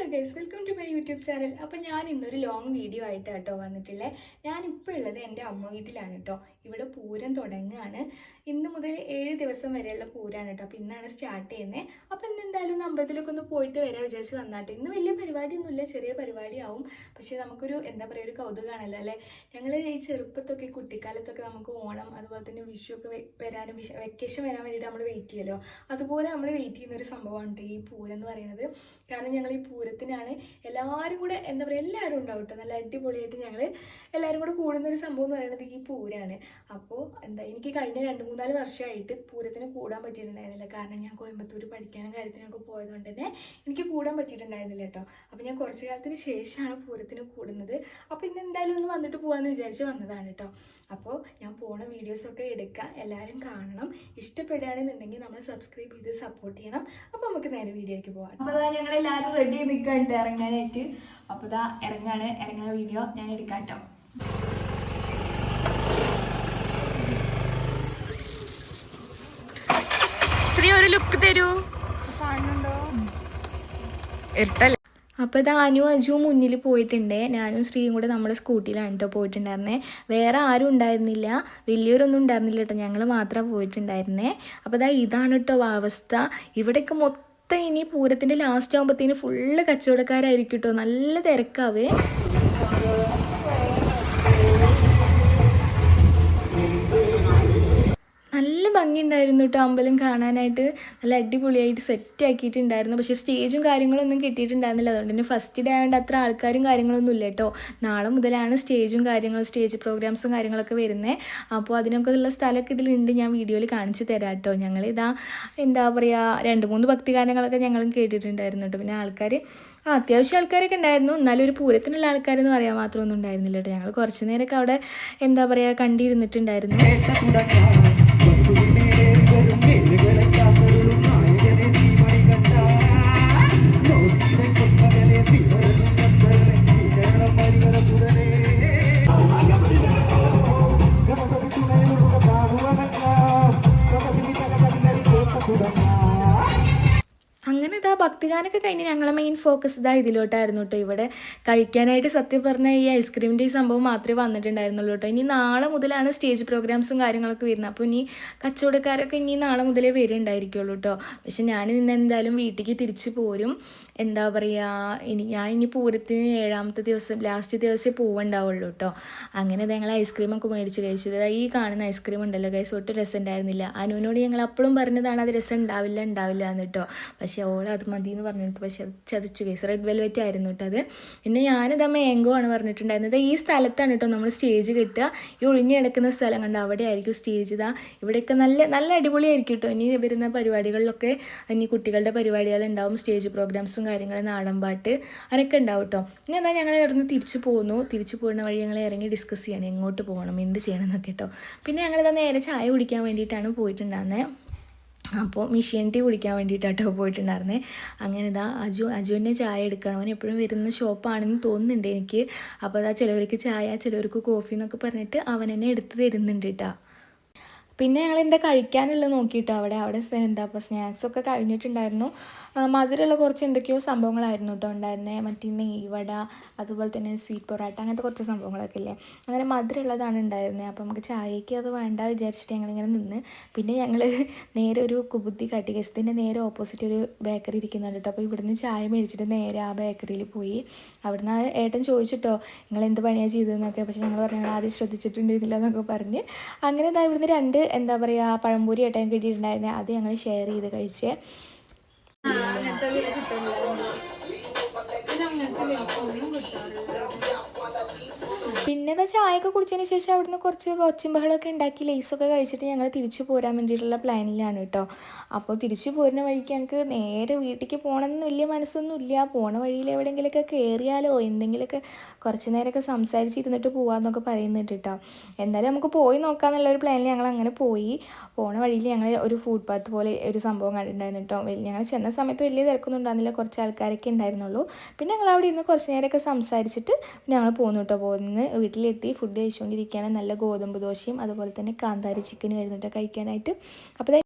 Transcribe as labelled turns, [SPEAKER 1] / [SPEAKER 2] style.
[SPEAKER 1] Hello guys welcome to my YouTube channel അപ്പോൾ ഞാൻ ഇന്നൊരു ലോങ് വീഡിയോ ആയിട്ട് കേട്ടോ വന്നിട്ടില്ലേ ഞാനിപ്പോൾ ഉള്ളത് എന്റെ അമ്മ വീട്ടിലാണ് കേട്ടോ ഇവിടെ പൂരം തുടങ്ങുകയാണ് ഇന്ന് മുതൽ ഏഴ് ദിവസം വരെയുള്ള പൂരാണ് കേട്ടോ അപ്പോൾ ഇന്നാണ് സ്റ്റാർട്ട് ചെയ്യുന്നത് അപ്പോൾ ഇന്ന് എന്തായാലും ഒന്ന് അമ്പലത്തിലൊക്കെ ഒന്ന് പോയിട്ട് വരാൻ വിചാരിച്ച് വന്നാട്ടെ. ഇന്ന് വലിയ പരിപാടിയൊന്നുമില്ല. ചെറിയ പരിപാടിയാവും. പക്ഷേ നമുക്കൊരു എന്താ പറയുക ഒരു കൗതുകമാണല്ലോ അല്ലേ? ഞങ്ങൾ ഈ ചെറുപ്പത്തൊക്കെ കുട്ടിക്കാലത്തൊക്കെ നമുക്ക് ഓണം അതുപോലെ തന്നെ വിഷു ഒക്കെ വരാനും വിഷ വെക്കേഷൻ വരാൻ വേണ്ടിയിട്ട് നമ്മൾ വെയിറ്റ് ചെയ്യല്ലോ. അതുപോലെ നമ്മൾ വെയിറ്റ് ചെയ്യുന്ന ഒരു സംഭവമാണ് ഈ പൂരം എന്ന് പറയുന്നത്. കാരണം ഞങ്ങൾ ഈ പൂരത്തിനാണ് എല്ലാവരും കൂടെ എന്താ പറയുക എല്ലാവരും ഉണ്ടാവും കേട്ടോ നല്ല അടിപൊളിയായിട്ട് ഞങ്ങൾ എല്ലാവരും കൂടെ കൂടുന്ന ഒരു സംഭവം എന്ന് പറയുന്നത് ഈ പൂരാണ്. അപ്പോൾ എന്താ എനിക്ക് കഴിഞ്ഞ രണ്ട് മൂന്നാൽ വർഷമായിട്ട് പൂരത്തിന് കൂടാൻ പറ്റിയിട്ടുണ്ടായിരുന്നില്ല. കാരണം ഞാൻ കോയമ്പത്തൂർ പഠിക്കാനും കാര്യത്തിനൊക്കെ പോയതുകൊണ്ട് തന്നെ എനിക്ക് കൂടാൻ പറ്റിയിട്ടുണ്ടായിരുന്നില്ല കേട്ടോ. അപ്പോൾ ഞാൻ കുറച്ച് കാലത്തിന് ശേഷമാണ് പൂരത്തിന് കൂടുന്നത്. അപ്പോൾ ഇന്ന് എന്തായാലും ഒന്ന് വന്നിട്ട് പോകാമെന്ന് വിചാരിച്ച് വന്നതാണ് കേട്ടോ. അപ്പോൾ ഞാൻ പോണ വീഡിയോസൊക്കെ എടുക്കാം. എല്ലാവരും കാണണം. ഇഷ്ടപ്പെടുകയാണെന്നുണ്ടെങ്കിൽ നമ്മൾ സബ്സ്ക്രൈബ് ചെയ്ത് സപ്പോർട്ട് ചെയ്യണം. അപ്പോൾ നമുക്ക് നേരെ വീഡിയോയ്ക്ക് പോകാം അപ്പോൾ അതാ ഞങ്ങൾ എല്ലാവരും റെഡി ആയി നിൽക്കാണ്ട് ഇറങ്ങാനായിട്ട്. അപ്പോൾ ഇതാ ഇറങ്ങാണ്. ഇറങ്ങുന്ന വീഡിയോ ഞാൻ എടുക്കാം കേട്ടോ.
[SPEAKER 2] ശ്രീ ഒരു ലുക്ക് തരൂ. ഇരുട്ടല്ല
[SPEAKER 1] അപ്പോൾ ഇത് അനു അജു മുന്നിൽ പോയിട്ടുണ്ട്. ഞാനും ശ്രീയും കൂടെ നമ്മുടെ സ്കൂട്ടിയിലാണ് കേട്ടോ പോയിട്ടുണ്ടായിരുന്നേ. വേറെ ആരും ഉണ്ടായിരുന്നില്ല. വലിയവരൊന്നും ഉണ്ടായിരുന്നില്ല കേട്ടോ ഞങ്ങൾ മാത്രമേ പോയിട്ടുണ്ടായിരുന്നേ. അപ്പോൾ ഇതാ ഇതാണ് കേട്ടോ അവസ്ഥ. ഇവിടെയൊക്കെ മൊത്തം ഇനി പൂരത്തിന്റെ ലാസ്റ്റ് ആകുമ്പോഴത്തേന് ഫുള്ള് കച്ചവടക്കാരായിരിക്കും കേട്ടോ നല്ല തിരക്കാവേ. നല്ല ഭംഗിയുണ്ടായിരുന്നു കേട്ടോ അമ്പലം കാണാനായിട്ട്. നല്ല അടിപൊളിയായിട്ട് സെറ്റ് ആക്കിയിട്ടുണ്ടായിരുന്നു. പക്ഷേ സ്റ്റേജും കാര്യങ്ങളൊന്നും കിട്ടിയിട്ടുണ്ടായിരുന്നില്ല. അതുകൊണ്ട് തന്നെ ഫസ്റ്റ് ഡേ ആയതുകൊണ്ട് അത്ര ആൾക്കാരും കാര്യങ്ങളൊന്നും ഇല്ല കേട്ടോ നാളെ മുതലാണ് സ്റ്റേജും കാര്യങ്ങളും സ്റ്റേജ് പ്രോഗ്രാംസും കാര്യങ്ങളൊക്കെ വരുന്നത് അപ്പോൾ അതിനൊക്കെ ഉള്ള സ്ഥലമൊക്കെ ഇതിലുണ്ട്. ഞാൻ വീഡിയോയിൽ കാണിച്ച് തരാം കേട്ടോ ഞങ്ങൾ ഇതാ എന്താ പറയുക രണ്ട് മൂന്ന് ഭക്തിഗാനങ്ങളൊക്കെ ഞങ്ങളും കേട്ടിട്ടുണ്ടായിരുന്നു കേട്ടോ പിന്നെ ആൾക്കാർ ആ അത്യാവശ്യം ആൾക്കാരൊക്കെ ഉണ്ടായിരുന്നു. എന്നാലും ഒരു പൂരത്തിനുള്ള ആൾക്കാരെന്ന് പറയാൻ മാത്രമൊന്നും ഉണ്ടായിരുന്നില്ല കേട്ടോ ഞങ്ങൾ കുറച്ച് നേരമൊക്കെ അവിടെ എന്താ പറയുക കണ്ടിരുന്നിട്ടുണ്ടായിരുന്നു. ഇതാ ഭക്തിഗാനൊക്കെ കഴിഞ്ഞ് ഞങ്ങളെ മെയിൻ ഫോക്കസ് ഇതാ ഇതിലോട്ടായിരുന്നു കേട്ടോ ഇവിടെ കഴിക്കാനായിട്ട് സത്യം പറഞ്ഞാൽ ഈ ഐസ്ക്രീമിന്റെ ഈ സംഭവം മാത്രമേ വന്നിട്ടുണ്ടായിരുന്നുള്ളൂ കേട്ടോ ഇനി നാളെ മുതലാണ് സ്റ്റേജ് പ്രോഗ്രാംസും കാര്യങ്ങളൊക്കെ വരുന്നത്. അപ്പോൾ ഇനി കച്ചവടക്കാരൊക്കെ ഇനി നാളെ മുതലേ വരുന്നുണ്ടായിരിക്കുള്ളൂ കേട്ടോ പക്ഷെ ഞാൻ ഇന്ന് എന്തായാലും വീട്ടിലേക്ക് തിരിച്ചു പോരും. എന്താ പറയുക ഇനി ഞാൻ ഇനി പൂരത്തിന് ഏഴാമത്തെ ദിവസം ലാസ്റ്റ് ദിവസമേ പോവുണ്ടാവുള്ളൂ കേട്ടോ അങ്ങനെ ഞങ്ങൾ ഐസ്ക്രീമൊക്കെ മേടിച്ച് കഴിച്ചു. ഈ കാണുന്ന ഐസ്ക്രീം ഉണ്ടല്ലോ കഴിച്ചു ഒട്ടും രസം ഉണ്ടായിരുന്നില്ല. അനുവിനോട് ഞങ്ങൾ അപ്പോഴും പറഞ്ഞതാണ് അത് രസം ഉണ്ടാവില്ല ഉണ്ടാവില്ല എന്ന് കേട്ടോ പക്ഷേ ഓൾ അത് മതി എന്ന് പറഞ്ഞിട്ട് പക്ഷേ ചതിച്ചു കേസ് റെഡ് വെൽവെറ്റ് ആയിരുന്നു കേട്ടോ അത്. പിന്നെ ഞാനിതാ മാംഗോ ആണ് പറഞ്ഞിട്ടുണ്ടായിരുന്നത്. ഈ സ്ഥലത്താണ് കേട്ടോ നമ്മൾ സ്റ്റേജ് കിട്ടുക. ഈ ഒഴിഞ്ഞു കിടക്കുന്ന സ്ഥലം കണ്ടോ അവിടെ ആയിരിക്കും സ്റ്റേജ് ഇതാ ഇവിടെയൊക്കെ നല്ല നല്ല അടിപൊളിയായിരിക്കും കേട്ടോ ഇനി വരുന്ന പരിപാടികളിലൊക്കെ ഇനി കുട്ടികളുടെ പരിപാടികൾ ഉണ്ടാവും സ്റ്റേജ് പ്രോഗ്രാംസും കാര്യങ്ങളും നാടൻപാട്ട് അങ്ങനെയൊക്കെ ഉണ്ടാവും കേട്ടോ ഇനി എന്നാൽ ഞങ്ങൾ ഇവിടുന്ന് തിരിച്ചു പോന്നു. തിരിച്ചു പോകുന്ന വഴി ഞങ്ങൾ ഇറങ്ങി ഡിസ്കസ് ചെയ്യണം. എങ്ങോട്ട് പോകണം? എന്ത് ചെയ്യണം എന്നൊക്കെ കേട്ടോ പിന്നെ ഞങ്ങളിതാ നേരെ ചായ കുടിക്കാൻ വേണ്ടിയിട്ടാണ് പോയിട്ടുണ്ടായിരുന്നത് അപ്പോൾ മിഷീൻ ടീ കുടിക്കാൻ വേണ്ടിയിട്ടാട്ടോ പോയിട്ടുണ്ടായിരുന്നേ. അങ്ങനെ ഇതാ അജു അജുവിനെ ചായ എടുക്കണം. അവൻ എപ്പോഴും വരുന്ന ഷോപ്പാണെന്ന് തോന്നുന്നുണ്ട് എനിക്ക്. അപ്പോൾ അതാ ചിലവർക്ക് ചായ ചിലവർക്ക് കോഫി എന്നൊക്കെ പറഞ്ഞിട്ട് അവൻ എന്നെ എടുത്ത് തരുന്നുണ്ട് കേട്ടോ പിന്നെ ഞങ്ങൾ എന്താ കഴിക്കാനുള്ളത് നോക്കിയിട്ടോ അവിടെ? അവിടെ എന്താ ഇപ്പോൾ സ്നാക്സൊക്കെ കഴിഞ്ഞിട്ടുണ്ടായിരുന്നു. മധുരമുള്ള കുറച്ച് എന്തൊക്കെയോ സംഭവങ്ങളായിരുന്നു കേട്ടോ ഉണ്ടായിരുന്നത് മറ്റേ നെയ്വട അതുപോലെ തന്നെ സ്വീറ്റ് പൊറാട്ട അങ്ങനത്തെ കുറച്ച് സംഭവങ്ങളൊക്കെ ഇല്ലേ? അങ്ങനെ മധുരമുള്ളതാണ് ഉണ്ടായിരുന്നത് അപ്പോൾ നമുക്ക് ചായയ്ക്ക് അത് വേണ്ട വിചാരിച്ചിട്ട് ഞങ്ങളിങ്ങനെ നിന്ന്. പിന്നെ ഞങ്ങൾ നേരെ ഒരു കുബുദ്ധി കാട്ടി. ഗസ്റ്റിന്റെ നേരെ ഓപ്പോസിറ്റ് ഒരു ബേക്കറി ഇരിക്കുന്നുണ്ട് കേട്ടോ. അപ്പോൾ ഇവിടുന്ന് ചായ മേടിച്ചിട്ട് നേരെ ആ ബേക്കറിയിൽ പോയി. അവിടുന്ന് ഏട്ടൻ ചോദിച്ചിട്ടോ നിങ്ങൾ എന്ത് പണിയാണ് ചെയ്തതെന്നൊക്കെ? പക്ഷേ ഞങ്ങൾ പറഞ്ഞു ആദ്യം ശ്രദ്ധിച്ചിട്ടുണ്ടായിരുന്നില്ല എന്നൊക്കെ പറഞ്ഞ്. അങ്ങനെ ഇതാ ഇവിടുന്ന് രണ്ട് എന്താ പറയുക പഴംപൊരി ഏട്ടൻ കിട്ടിയിട്ടുണ്ടായിരുന്നത് അത് ഞങ്ങൾ ഷെയർ ചെയ്ത് കഴിച്ചേ. പിന്നെ ഇതാ ചായയൊക്കെ കുടിച്ചതിന് ശേഷം അവിടുന്ന് കുറച്ച് ഒച്ചും ബഹളമൊക്കെ ഉണ്ടാക്കി ലേസൊക്കെ കഴിച്ചിട്ട് ഞങ്ങൾ തിരിച്ചു പോരാൻ വേണ്ടിയിട്ടുള്ള പ്ലാനിലാണ് കേട്ടോ. അപ്പോൾ തിരിച്ചു പോരുന്ന വഴിക്ക് ഞങ്ങൾക്ക് നേരെ വീട്ടിലേക്ക് പോകണമെന്ന് വലിയ മനസ്സൊന്നും ഇല്ല. പോണ വഴിയിൽ എവിടെയെങ്കിലുമൊക്കെ കയറിയാലോ എന്തെങ്കിലുമൊക്കെ കുറച്ച് നേരമൊക്കെ സംസാരിച്ചിരുന്നിട്ട് പോവാന്നൊക്കെ പറയുന്നുണ്ട് കേട്ടോ. എന്തായാലും നമുക്ക് പോയി നോക്കാമെന്നുള്ള ഒരു പ്ലാനിൽ ഞങ്ങൾ അങ്ങനെ പോയി. പോണ വഴിയിൽ ഞങ്ങൾ ഒരു ഫുഡ് പാത്ത് പോലെ ഒരു സംഭവം കണ്ടിട്ടുണ്ടായിരുന്നു കേട്ടോ. ഞങ്ങൾ ചെന്ന സമയത്ത് വലിയ തിരക്കൊന്നും ഉണ്ടായിരുന്നില്ല. കുറച്ച് ആൾക്കാരൊക്കെ ഉണ്ടായിരുന്നുള്ളൂ. പിന്നെ ഞങ്ങൾ അവിടെ ഇരുന്ന് കുറച്ച് നേരമൊക്കെ സംസാരിച്ചിട്ട് ഞങ്ങൾ പോന്നു കേട്ടോ. പോകുന്നത് വീട്ടിലെത്തി ഫുഡ് കഴിച്ചുകൊണ്ടിരിക്കുകയാണ് നല്ല ഗോതമ്പ് ദോശയും അതുപോലെ തന്നെ കാന്താരി ചിക്കനും ആയിരുന്നു കേട്ടോ കഴിക്കാനായിട്ട്. അപ്പോൾ